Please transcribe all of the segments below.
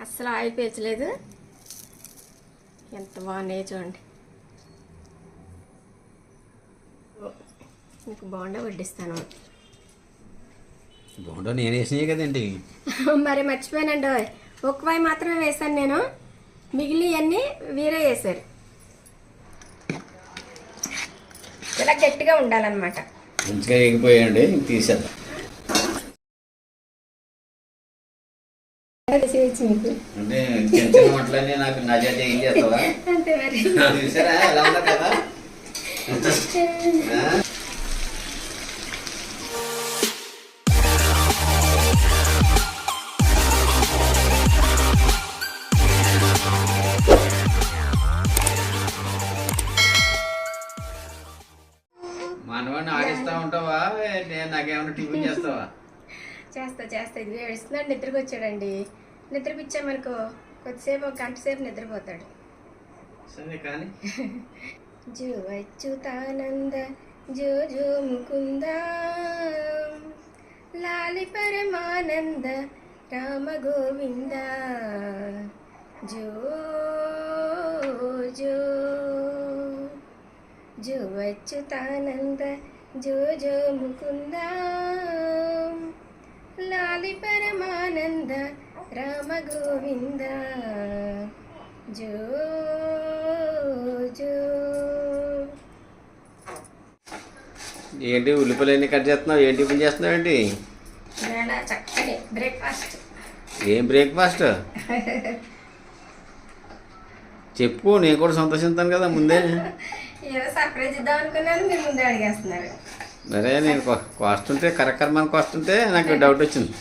అస్సలు ఆయిల్ పేచలేదు ఎంత బాగున్నాయో చూడండి. మీకు బాగుండా వడ్డిస్తాను. బోండా నేను వేసినాయి కదండి. మరి మర్చిపోయానండి ఓయ్. ఒక వాయి మాత్రమే వేశాను నేను. మిగిలి అన్నీ వీరే వేశారు. ఇలా గట్టిగా ఉండాలన్నమాట. మంచిగా ఎగిపోయాయండి ఇంక తీసేద్దాం. మీకు? అంటే చిన్న చిన్న వంటలన్నీ నాకు నా చేత ఏం చేస్తావా? అంతే మరి. చూసారా? ఎలా ఉందా కదా? మనవాడిని ఆడిస్తా ఉంటావా? నేను నాకేమన్నా టిఫిన్ చేస్తావా? చేస్తా చేస్తా. ఇది ఏడుస్తున్నాడు నిద్రకు వచ్చాడండి నిద్రపిచ్చామనుకో కొద్దిసేపు ఒక గంట సేపు నిద్రపోతాడు. సరే కానీ? జో అచ్యుతానంద జో జో ముకుంద లాలి పరమానంద రామ గోవింద. జో జో జో అచ్యుతానంద జో జో ముకుంద లాలి పరమానంద రామ గోవింద జో జో. ఏంటి ఉల్లిపాయలు ఎన్ని కట్ చేస్తున్నావు? ఏం టిఫిన్ చేస్తున్నావు ఏంటి? బ్రేక్ఫాస్ట్ ఏం బ్రేక్ఫాస్ట్ చెప్పు నేను కూడా సంతోషిస్తాను కదా ముందే. సర్ప్రైజ్ ఇద్దాం అనుకున్నాను మీరు ముందే అడిగేస్తున్నారు. మరే నేను కోస్తుంటే కరెక్ట్ మనకు వస్తుంటే నాకు డౌట్ వచ్చింది.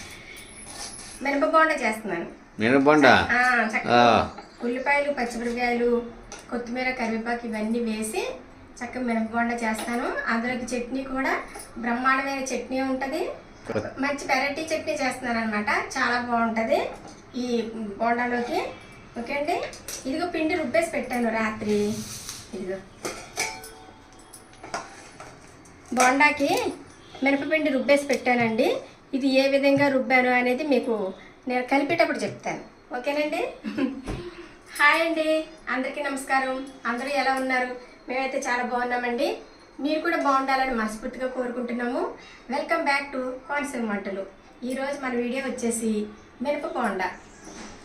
మినప బోండా చేస్తున్నాను. నేను బొండా ఆ, చక్కగా ఆ. ఉల్లిపాయలు పచ్చిమిరపకాయలు కొత్తిమీర కరివేపాకు ఇవన్నీ వేసి చక్కగా మినప బోండా చేస్తాను. అందులోకి చట్నీ కూడా బ్రహ్మాండమైన చట్నీ ఉంటుంది. మంచి వెరైటీ చట్నీ చేస్తున్నాను అనమాట చాలా బాగుంటుంది ఈ బోండాలోకి. ఓకే అండి? ఇదిగో పిండి రుబ్బేసి పెట్టాను రాత్రి. ఇదిగో. బోండాకి మినపపిండి రుబ్బేసి పెట్టానండి. ఇది ఏ విధంగా రుబ్బాను అనేది మీకు నేను కలిపేటప్పుడు చెప్తాను. ఓకేనండి? హాయ్ అండి. అందరికీ నమస్కారం. అందరూ ఎలా ఉన్నారు? మేమైతే చాలా బాగున్నామండి. మీరు కూడా బాగుండాలని మనస్ఫూర్తిగా కోరుకుంటున్నాము. వెల్కమ్ బ్యాక్ టు కోనసీమ వంటలు ఈరోజు మన వీడియో వచ్చేసి మిరప బోండా.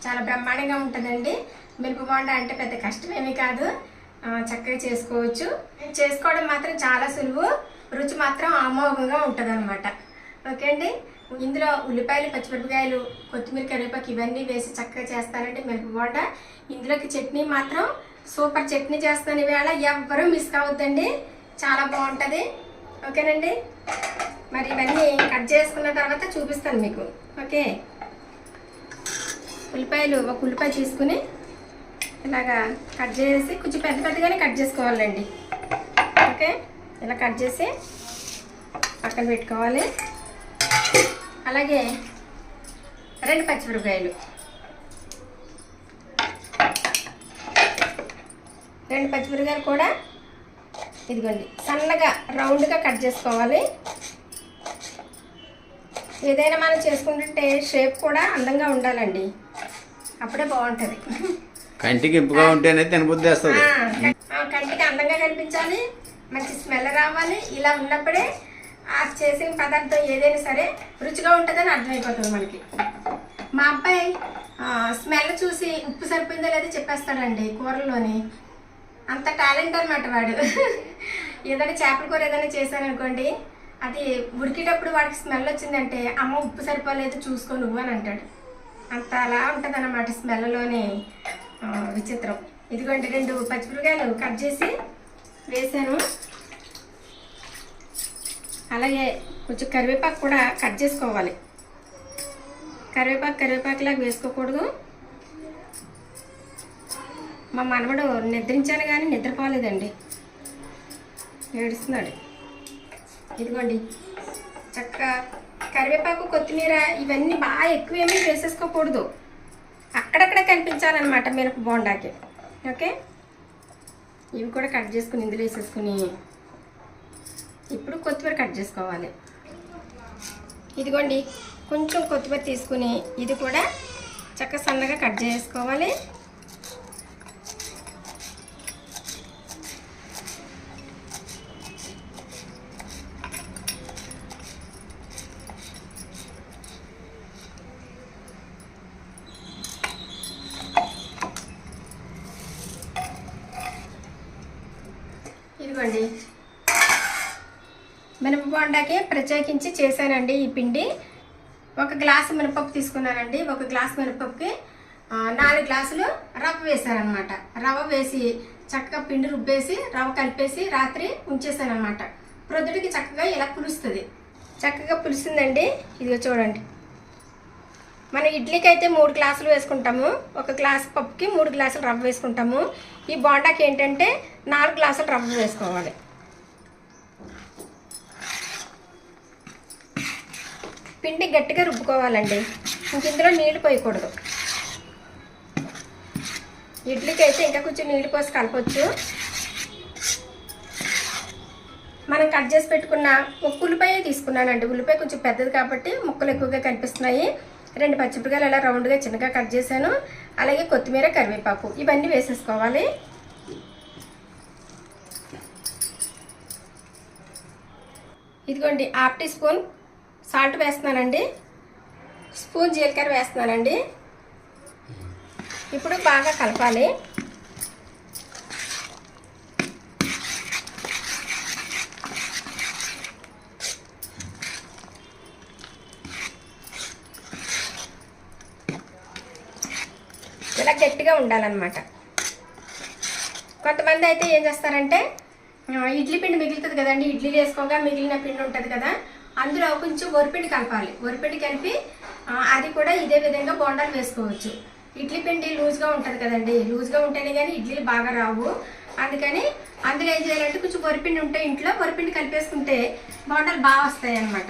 చాలా బ్రహ్మాండంగా ఉంటుందండి. మిరప బోండా అంటే పెద్ద కష్టమేమీ కాదు. చక్కగా చేసుకోవచ్చు. చేసుకోవడం మాత్రం చాలా సులువు. రుచి మాత్రం అమోఘంగా ఉంటుంది అనమాట ఓకే అండి ఇందులో ఉల్లిపాయలు పచ్చిమిరపకాయలు కొత్తిమీర కరివేపాకు ఇవన్నీ వేసి చక్కగా చేస్తానండి మిరప బోట ఇందులోకి చట్నీ మాత్రం సూపర్ చట్నీ చేస్తాను ఈవేళ. ఎవ్వరూ మిస్ కావద్దండి. చాలా బాగుంటుంది. ఓకేనండి? మరి ఇవన్నీ కట్ చేసుకున్న తర్వాత చూపిస్తాను మీకు. ఓకే? ఉల్లిపాయలు ఒక ఉల్లిపాయ తీసుకుని ఇలాగా కట్ చేసి కొంచెం పెద్ద పెద్దగానే కట్ చేసుకోవాలండి. ఓకే? ఇలా కట్ చేసి పక్కన పెట్టుకోవాలి. అలాగే రెండు పచ్చిమిరపకాయలు. రెండు పచ్చిమిరపకాయలు కూడా ఇదిగోండి సన్నగా రౌండ్గా కట్ చేసుకోవాలి. ఏదైనా మనం చేసుకుంటుంటే షేప్ కూడా అందంగా ఉండాలండి. అప్పుడే బాగుంటుంది. కంటికి ఇంపుగా ఉంటేనే తినబుద్ధి కంటికి అందంగా కనిపించాలి మంచి స్మెల్ రావాలి. ఇలా ఉన్నప్పుడే ఆ చేసిన పదార్థం ఏదైనా సరే రుచిగా ఉంటుందని అర్థమైపోతుంది మనకి. మా అబ్బాయి స్మెల్ చూసి ఉప్పు సరిపోయిందో లేదో చెప్పేస్తాడండి కూరలోని అంత టాలెంట్ అనమాట వాడు. ఏదైనా చేపల కూర ఏదైనా చేశాననుకోండి అది ఉడికేటప్పుడు వాడికి స్మెల్ వచ్చిందంటే అమ్మ ఉప్పు సరిపోలేదు చూసుకో నువ్వు అని అంటాడు. అంత అలా ఉంటుంది అన్నమాట స్మెల్లోనే విచిత్రం. ఇదిగోండి రెండు పచ్చిమిరకాయలు కట్ చేసి వేసాను. అలాగే కొంచెం కరివేపాకు కూడా కట్ చేసుకోవాలి. కరివేపాకు కరివేపాకులాగా వేసుకోకూడదు. మా మనవడు నిద్రించాను కానీ నిద్రపోలేదండి. ఏడుస్తున్నాడు. ఇదిగోండి. చక్కగా కరివేపాకు కొత్తిమీర ఇవన్నీ బాగా ఎక్కువ ఏమీ వేసేసుకోకూడదు. అక్కడక్కడ కనిపించాలన్నమాట మిరప బోండాకి. ఓకే? ఇవి కూడా కట్ చేసుకుని ఇందులో వేసేసుకుని ఇప్పుడు కొత్తిమీర కట్ చేసుకోవాలి. ఇదిగోండి కొంచెం కొత్తిమీర తీసుకుని ఇది కూడా చక్కగా సన్నగా కట్ చేసుకోవాలి ఇదిగోండి మినప ప్రత్యేకించి చేశానండి ఈ పిండి. ఒక గ్లాసు మినపప్పు తీసుకున్నానండి. ఒక గ్లాస్ మినపప్పుకి నాలుగు గ్లాసులు రవ్వ వేసానమాట రవ్వ వేసి చక్కగా పిండి రుబ్బేసి రవ్వ కలిపేసి రాత్రి ఉంచేసానమాట ప్రొద్దుడికి ప్రొద్దుటికి చక్కగా ఇలా పులుస్తుంది. చక్కగా పులుస్తుందండి ఇదిగో చూడండి. మనం ఇడ్లీకి అయితే మూడు గ్లాసులు వేసుకుంటాము. ఒక గ్లాస్ పప్పుకి మూడు గ్లాసులు రవ్వ వేసుకుంటాము. ఈ బోండాకి ఏంటంటే నాలుగు గ్లాసులు రవ్వ వేసుకోవాలి. పిండి గట్టిగా రుబ్బుకోవాలండి. ఇంక ఇందులో నీళ్ళు పోయకూడదు. ఇడ్లీకి అయితే ఇంకా కొంచెం నీళ్ళు పోసి కలపచ్చు. మనం కట్ చేసి పెట్టుకున్న ఒక ఉల్లిపాయ తీసుకున్నానండి. ఉల్లిపాయ కొంచెం పెద్దది కాబట్టి ముక్కలు ఎక్కువగా కనిపిస్తున్నాయి. రెండు పచ్చిమిరకాయలు అలా రౌండ్గా చిన్నగా కట్ చేశాను. అలాగే కొత్తిమీర కరివేపాకు ఇవన్నీ వేసేసుకోవాలి. ఇదిగోండి హాఫ్ టీ స్పూన్ సాల్ట్ వేస్తున్నానండి. స్పూన్ జీలకర్ర వేస్తున్నానండి. ఇప్పుడు బాగా కలపాలి. ఇలా గట్టిగా ఉండాలన్నమాట. కొంతమంది అయితే ఏం చేస్తారంటే ఇడ్లీ పిండి మిగులుతుంది కదండి ఇడ్లీలు వేసుకోగా మిగిలిన పిండి ఉంటుంది కదా అందులో కొంచెం వరిపిండి కలపాలి. వరిపిండి కలిపి అది కూడా ఇదే విధంగా బోండాలు వేసుకోవచ్చు. ఇడ్లీ పిండి లూజ్గా ఉంటుంది కదండి. లూజ్గా ఉంటేనే కానీ ఇడ్లీలు బాగా రావు. అందుకని అందులో ఏం చేయాలంటే కొంచెం వరిపిండి ఉంటే ఇంట్లో వరిపిండి కలిపేసుకుంటే బోండాలు బాగా వస్తాయి అన్నమాట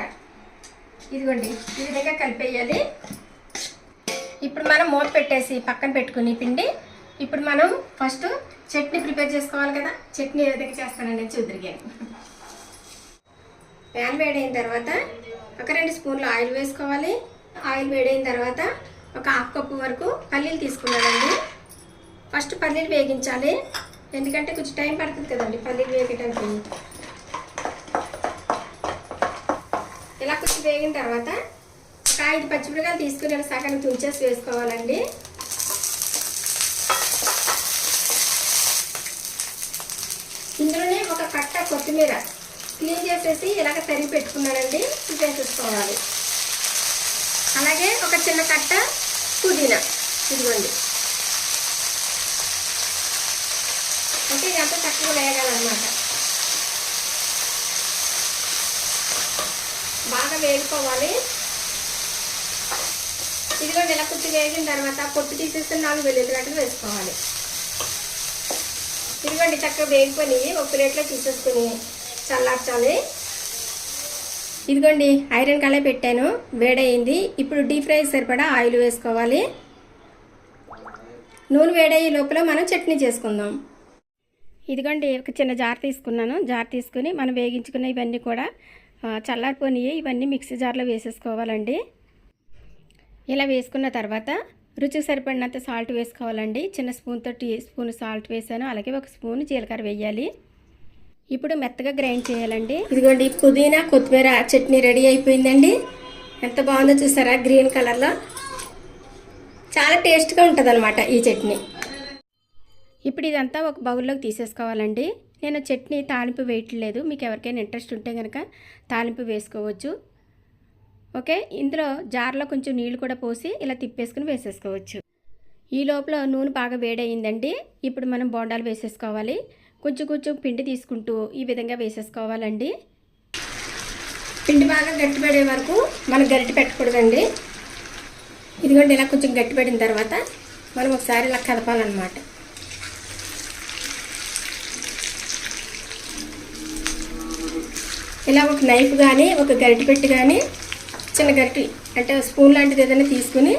ఇదిగోండి ఈ విధంగా కలిపేయాలి. ఇప్పుడు మనం మూత పెట్టేసి పక్కన పెట్టుకుని పిండి. ఇప్పుడు మనం ఫస్ట్ చట్నీ ప్రిపేర్ చేసుకోవాలి కదా. చట్నీ ఏ విధంగా చేస్తానండి చూద్దరిగాను ప్యాన్ వేడైన తర్వాత ఒక రెండు స్పూన్లు ఆయిల్ వేసుకోవాలి. ఆయిల్ వేడైన తర్వాత ఒక హాఫ్ కప్పు వరకు పల్లీలు తీసుకున్నానండి. ఫస్ట్ పల్లీలు వేగించాలి. ఎందుకంటే కొంచెం టైం పడుతుంది కదండి పల్లీలు వేగటానికి ఇలా కొంచెం వేగిన తర్వాత ఒక ఐదు పచ్చిమిరకాయలు తీసుకుని సగం తుంచేసి వేసుకోవాలండి. ఇందులోనే ఒక కట్ట కొత్తిమీర క్లీన్ చేసేసి ఇలాగ తరిగి పెట్టుకున్నానండి వేసేసుకోవాలి అలాగే ఒక చిన్న కట్ట పుదీనా ఇదిగోండి. అంటే ఇదంతా చక్కగా వేయగలనమాట బాగా వేగిపోవాలి. ఇదిగోండి ఇలా కొంచెం వేగిన తర్వాత పొట్టు తీసేస్తే నాలుగు వెల్లుల్లి గడ్డలు వేసుకోవాలి. ఇదిగోండి చక్కగా వేగిపోయి ఒక ప్లేట్లో తీసేసుకుని చల్లార్చాలి. ఇదిగోండి ఐరన్ కళాయి పెట్టాను వేడయింది. ఇప్పుడు డీప్ ఫ్రై సరిపడా ఆయిల్ వేసుకోవాలి. నూనె వేడయ్యే లోపల మనం చట్నీ చేసుకుందాం. ఇదిగోండి ఒక చిన్న జార్ తీసుకున్నాను. జార్ తీసుకుని మనం వేగించుకున్న ఇవన్నీ కూడా ఆ, ఇవన్నీ మిక్సీ జార్లో వేసేసుకోవాలండి. ఇలా వేసుకున్న తర్వాత రుచికి సరిపడినంత సాల్ట్ వేసుకోవాలండి. చిన్న స్పూన్తో టీ స్పూన్ సాల్ట్ వేసాను. అలాగే ఒక స్పూన్ జీలకర్ర వేయాలి. ఇప్పుడు మెత్తగా గ్రైండ్ చేయాలండి. ఇదిగోండి పుదీనా కొత్తిమీర చట్నీ రెడీ అయిపోయిందండి. ఎంత బాగుందో చూసారా? గ్రీన్ కలర్లో. చాలా టేస్ట్గా ఉంటుంది ఈ చట్నీ. ఇప్పుడు ఇదంతా ఒక బౌల్లోకి తీసేసుకోవాలండి. నేను చట్నీ తాలింపు వేయట్లేదు. మీకు ఎవరికైనా ఇంట్రెస్ట్ ఉంటే కనుక తాలింపు వేసుకోవచ్చు. ఓకే? ఇందులో జార్లో కొంచెం నీళ్ళు కూడా పోసి ఇలా తిప్పేసుకుని వేసేసుకోవచ్చు. ఈ లోపల నూనె బాగా వేడయిందండి. ఇప్పుడు మనం బోండాలు వేసేసుకోవాలి. కొంచెం కొంచెం పిండి తీసుకుంటూ ఈ విధంగా వేసేసుకోవాలండి. పిండి బాగా గట్టిపడే వరకు మనం గరిటె పెట్టకూడదండి. ఇదిగోండి ఇలా కొంచెం గట్టిపడిన తర్వాత మనం ఒకసారి ఇలా కదపాలన్నమాట ఇలా ఒక నైఫ్ కానీ ఒక గరిటె పెట్టి కానీ చిన్న గరిటె అంటే స్పూన్ లాంటిది ఏదైనా తీసుకుని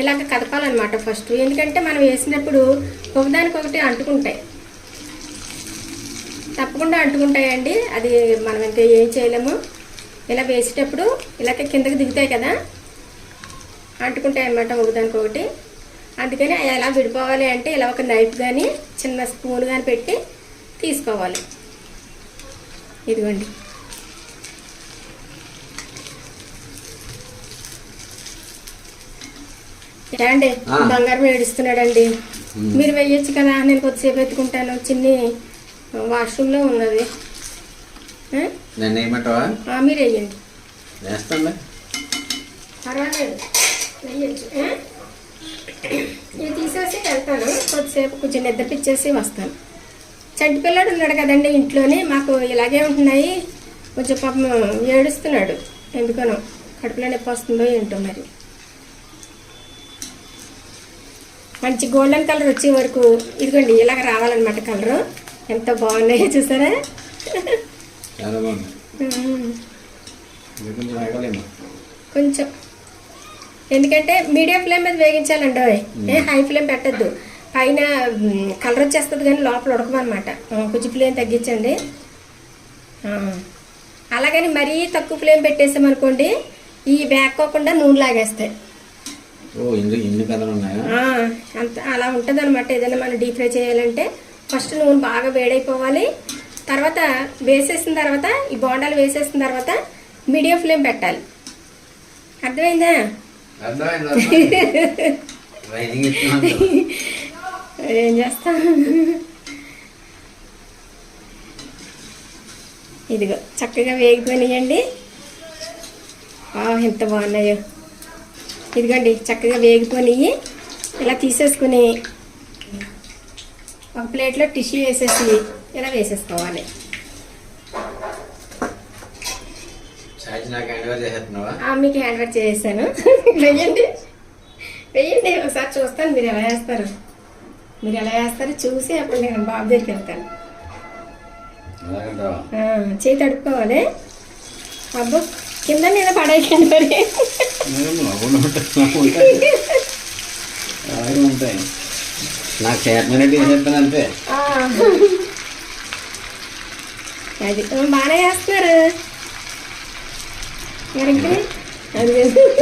ఇలాగ కదపాలన్నమాట ఫస్ట్. ఎందుకంటే మనం వేసినప్పుడు ఒకదానికొకటి అంటుకుంటాయి. తప్పకుండా అంటుకుంటాయండి. అది మనం ఇంకా ఏం చేయలేము. ఇలా వేసేటప్పుడు ఇలాగ కిందకి దిగుతాయి కదా అంటుకుంటాయి అన్నమాట ఒకదానికొకటి. అందుకని అవి ఎలా విడిపోవాలి అంటే ఇలా ఒక నైఫ్ కానీ చిన్న స్పూన్ కానీ పెట్టి తీసుకోవాలి. ఇదిగోండి. అండి. బంగారం ఏడుస్తున్నాడండి. మీరు వెయ్యొచ్చు కదా నేను కొద్దిసేపు ఎత్తుకుంటాను. చిన్ని వాష్రూమ్లో ఉన్నది? నన్ను మీరు వెయ్యండి. వేస్తానులే పర్వాలేదు? ఇవి తీసేసి వెళ్తాను. కొద్దిసేపు కొంచెం నిద్రపిచ్చేసి వస్తాను. చంటి పిల్లాడు ఉన్నాడు కదండి ఇంట్లోనే. మాకు ఇలాగే ఉంటున్నాయి. కొంచెం పాపం ఏడుస్తున్నాడు. ఎందుకనో. కడుపులో నొప్పి వస్తుందో ఏంటో మరి. మంచి గోల్డెన్ కలర్ వచ్చే వరకు ఇదిగోండి ఇలాగ రావాలన్నమాట కలరు. ఎంత బాగున్నాయో చూసారా? చాలా కొంచెం ఎందుకంటే మీడియం ఫ్లేమ్ మీద వేగించాలండి అవి ఏ హై ఫ్లేమ్ పెట్టద్దు. పైన కలర్ వచ్చేస్తుంది కానీ లోపల ఉడకమన్నమాట. కొంచెం ఫ్లేమ్ తగ్గించండి. అలాగని మరీ తక్కువ ఫ్లేమ్ పెట్టేసామనుకోండి ఈ వేక్కోకుండా నూనె లాగేస్తాయి. అంత అలా ఉంటుంది అనమాట ఏదైనా మనం డీప్ ఫ్రై చేయాలంటే ఫస్ట్ నూనె బాగా వేడైపోవాలి. తర్వాత వేసేసిన తర్వాత ఈ బోండాలు వేసేసిన తర్వాత మీడియం ఫ్లేమ్ పెట్టాలి. అర్థమైందా? ఏం చేస్తాం? ఇదిగో చక్కగా వేగిపోయినాయండి. ఎంత బాగున్నాయో. ఇదిగోండి చక్కగా వేగిపోయినాయి. ఇలా తీసేసుకుని ఒక ప్లేట్లో టిష్యూ వేసేసి ఇలా వేసేసుకోవాలి. మీకు హ్యాండ్ వర్క్ చేసేసాను. వెయ్యండి. వెయ్యండి ఒకసారి చూస్తాను మీరు ఎలా వేస్తారు మీరు ఎలా వేస్తారో చూసి అప్పుడు నేను బాబు దగ్గరికి వెళ్తాను. చేయి తడుపుకోవాలి. అబ్బో కింద మీద మరి. అలాగే ఉంటాయి. నాకు చేతనట్టు చేసేస్తాను అంతే. అది బాగానే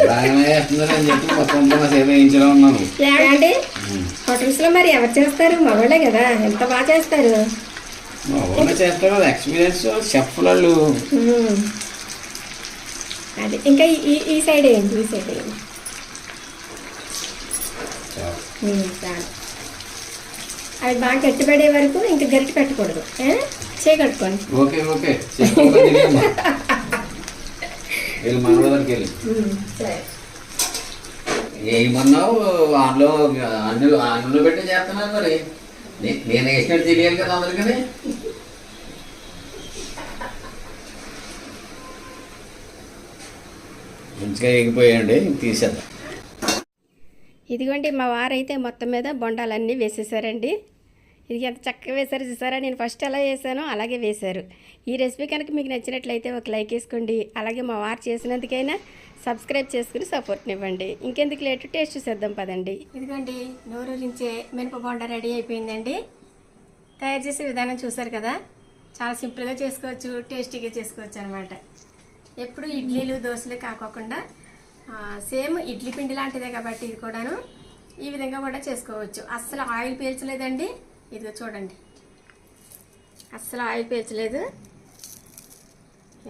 బాగానే చేస్తున్నారు అని చెప్పి మొత్తం మా సేవ వేయించడం ఉన్నాను ఏమండి? హోటల్స్లో మరి ఎవరు చేస్తారు? మగవాళ్ళే కదా. ఎంత బాగా చేస్తారు? చేస్తారు కదా ఎక్స్పీరియన్స్ చెఫ్ వాళ్ళు ఉమ్. అది ఇంకా ఈ- ఈ సైడ్ వేయండి ఈ సైడ్ చాలు. అవి బాగా గట్టిపడే వరకు ఇంకా గరిటె పెట్టకూడదు. ఏ? చేయి కట్టుకోండి ఓకే ఓకే. చేసుకోవాలి వెళ్ళి మన దగ్గరికి వెళ్ళి. ఉమ్, సరే. ఏమన్నావు? అందులో పెట్టి చేస్తున్నాను మరి. నేను వేసినట్టు తెలియాలి కదా అందరికీ మంచిగా ఎగిపోయాయండి తీసేద్దాం. ఇదిగోండి మా వారైతే మొత్తం మీద బొండాలన్నీ వేసేసారండి. ఇది ఎంత చక్కగా వేశారు చూసారా? నేను ఫస్ట్ ఎలా వేసానో అలాగే వేశారు. ఈ రెసిపీ కనుక మీకు నచ్చినట్లయితే ఒక లైక్ వేసుకోండి. అలాగే మా వారు చేసినందుకైనా సబ్స్క్రైబ్ చేసుకుని సపోర్ట్నివ్వండి ఇంకెందుకు లేటు టేస్ట్ చూసేద్దాం పదండి. ఇదిగోండి నోరూరించే మినప బొండ రెడీ అయిపోయిందండి. తయారు చేసే విధానం చూసారు కదా? చాలా సింపుల్గా చేసుకోవచ్చు టేస్టీగా చేసుకోవచ్చు అనమాట ఎప్పుడు ఇడ్లీలు దోశలు కాకోకుండా సేమ్ ఇడ్లీ పిండి లాంటిదే కాబట్టి ఇది కూడాను ఈ విధంగా కూడా చేసుకోవచ్చు. అస్సలు ఆయిల్ పీల్చలేదండి. ఇదిగో చూడండి. అస్సలు ఆయిల్ పీల్చలేదు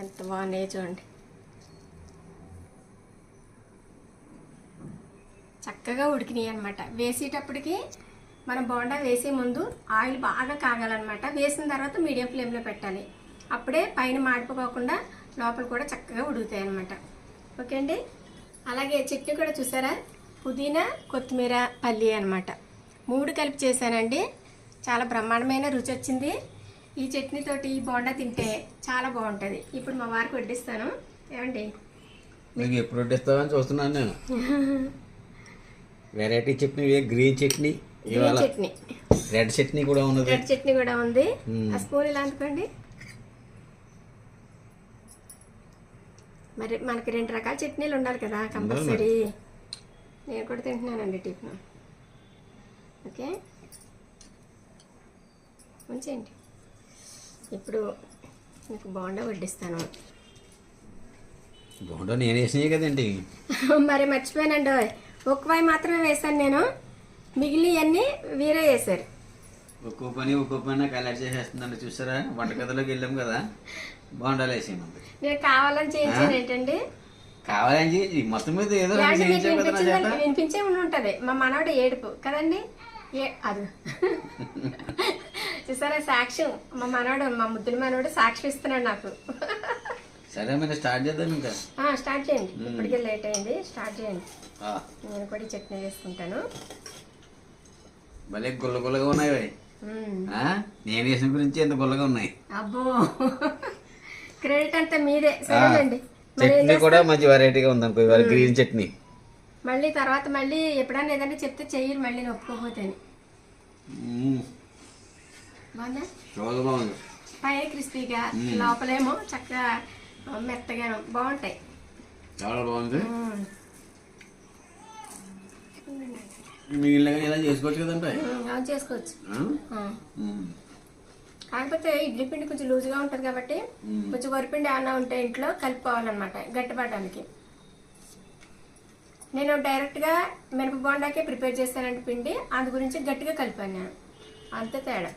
ఎంత బాగున్నాయో చూడండి. చక్కగా ఉడికినాయి అనమాట వేసేటప్పటికి మనం బోండా వేసే ముందు ఆయిల్ బాగా కాగాలన్నమాట. వేసిన తర్వాత మీడియం ఫ్లేమ్లో పెట్టాలి. అప్పుడే పైన మాడిపోకుండా లోపల కూడా చక్కగా ఉడుకుతాయి అనమాట ఓకే అండి? అలాగే చట్నీ కూడా చూసారా? పుదీనా కొత్తిమీర పల్లి అనమాట మూడు కలిపి చేశానండి. చాలా బ్రహ్మాండమైన రుచి వచ్చింది ఈ చట్నీతోటి ఈ బోండా తింటే చాలా బాగుంటుంది. ఇప్పుడు మా వారికి వడ్డిస్తాను. ఏమండి? మీకు ఎప్పుడు వడ్డిస్తావని చూస్తున్నాను నేను. Variety chutney green chutney green chutney. Red chutney కూడా ఉన్నది. రెడ్ చట్నీ కూడా ఉంది. ఆ స్పూన్ ఇలా అందుకోండి మరి మనకి రెండు రకాల చట్నీలు ఉండాలి కదా కంపల్సరీ. నేను కూడా తింటున్నానండి టిఫిన్. ఓకే? ఉంచండి ఇప్పుడు మీకు బాగుండా వడ్డిస్తాను. బోండా నేను వేసినాయి కదండి. మరి మర్చిపోయానండి ఒక వాయి మాత్రమే వేసాను నేను. మిగిలినవన్నీ వీరే వేశారు. ఒక్కో పని ఒక్కో పని కలెక్ట్ చేసేస్తుందండి. చూసారా? వంటగదిలోకి వెళ్ళాం కదా. బోండాలు వేసేయండి నేను కావాలని చేయించాను ఏంటండి? కావాలని మొత్తం మీద ఏదో. వినిపించే ఉండి ఉంటది మా మనవడు ఏడుపు. కదండి? ఏ అది. చూసారా? సాక్ష్యం. మా మనవడు మా ముద్దుల మనవడు సాక్ష్యం ఇస్తున్నాడు నాకు. సరే మరి స్టార్ట్ చేద్దాం ఇంకా. స్టార్ట్ చేయండి. ఇప్పటికే లేట్ అయింది. స్టార్ట్ చేయండి. నేను కూడా చట్నీ వేసుకుంటాను భలే గుల్ల గుల్లగా ఉన్నాయి నేను వేసిన గురించి ఎంత గుల్లగా ఉన్నాయి? అబ్బో. క్రెడిట్ అంతా మీదే. సరేనండి. చట్నీ? కూడా మంచి వెరైటీగా ఉంది అనుకో ఇవాళ గ్రీన్ చట్నీ. మళ్ళీ తర్వాత మళ్ళీ ఎప్పుడన్నా ఏదైనా చెప్తే చెయ్యరు మళ్ళీ మ్మ్. బాగుందా చాలా బాగుంది. పైన క్రిస్పీగా లోపలేమో చక్కగా మెత్తగా బాగుంటాయి. చాలా బాగుంది. ఇలా చేసుకోవచ్చు. కాకపోతే ఇడ్లీ పిండి కొంచెం లూజ్గా ఉంటుంది కాబట్టి. కొంచెం వరిపిండి ఏమన్నా ఉంటే ఇంట్లో కలుపుకోవాలన్నమాట గట్టిపడడానికి. నేను డైరెక్ట్గా మినప బోండాకే ప్రిపేర్ చేస్తానంటే పిండి అందు గురించి గట్టిగా కలిపాను నేను. అంతే తేడా.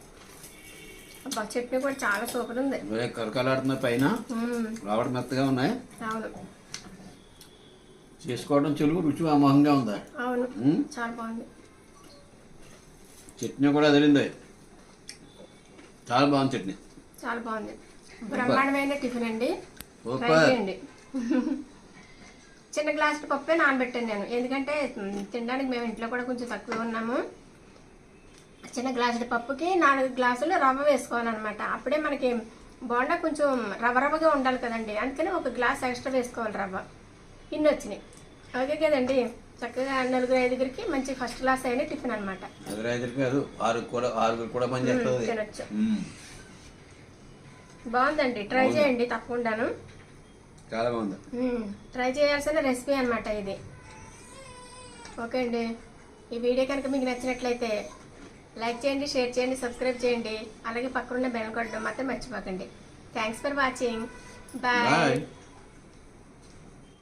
అబ్బా చట్నీ కూడా చాలా సూపర్ ఉంది. భలే కరకలాడుతున్నాయి పైన. లోపల మెత్తగా ఉన్నాయి. అవును. చేసుకోవడం చెలుగు రుచి అమోఘంగా ఉందా? అవును. చాలా బాగుంది. చట్నీ కూడా అదిరింది చాలా బాగుంది చట్నీ. చాలా బాగుంది. బ్రహ్మాండమైన టిఫిన్ అండి. చిన్న గ్లాస్ పప్పే నానబెట్టాను నేను. ఎందుకంటే తినడానికి మేము ఇంట్లో కూడా కొంచెం తక్కువ ఉన్నాము. చిన్న గ్లాసుల పప్పుకి నాలుగు గ్లాసులు రవ్వ వేసుకోవాలన్నమాట. అప్పుడే మనకి బోండా కొంచెం రవ్వ రవ్వగా ఉండాలి కదండి. అందుకని ఒక గ్లాస్ ఎక్స్ట్రా వేసుకోవాలి రవ్వ. ఇన్ని వచ్చినాయి. ఓకే కదండి చక్కగా నలుగురు ఐదుగురికి మంచి ఫస్ట్ క్లాస్ అయిన టిఫిన్ అనమాట కాదు ఆరు కూడా ఆరుగురు కూడా పని చేస్తుంది. తినొచ్చు. బాగుందండి. ట్రై చేయండి తప్పకుండాను. చాలా బాగుంది. మ్మ్. ట్రై చేయాల్సిన రెసిపీ అన్నమాట ఇది. ఓకే అండి. ఈ వీడియో కనుక మీకు నచ్చినట్లయితే లైక్ చేయండి షేర్ చేయండి సబ్స్క్రైబ్ చేయండి. అలాగే పక్కనున్న బెల్ కొట్టడం మాత్రం మర్చిపోకండి. Thanks for watching bye bye